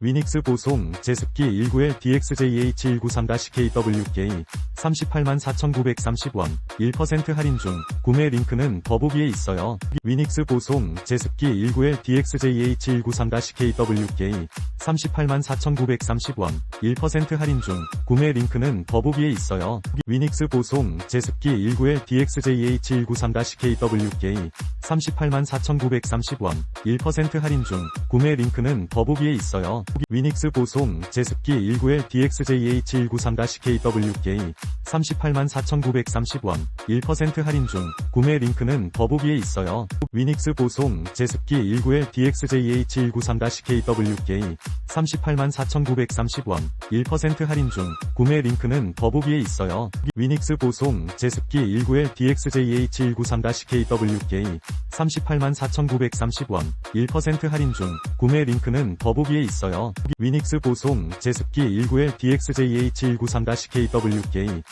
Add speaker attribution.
Speaker 1: 위닉스 보송 제습기 19L DXJH193-KWK 384,930원 1% 할인 중 구매 링크는 더보기에 있어요. 위닉스 보송 제습기 19L DXJH193-KWK 384,930원 1% 할인 중 구매 링크는 더보기에 있어요. 위닉스 보송 제습기 19L DXJH193-KWK 384,930원 1% 할인 중 구매 링크는 더보기에 있어요. 위닉스 보송 제습기 19L DXJH193-KWK 384,930원 1% 할인 중 구매 링크는 더보기에 있어요. 위닉스 보송 제습기 19L DXJH193-KWK 384,930원 1% 할인 중 구매 링크는 더보기에 있어요. 위닉스 보송 제습기 19L DXJH193-KWK 384,930원 1% 할인 중 구매 링크는 더보기에 있어요. 위닉스 보송 제습기 19L DXJH193-KWK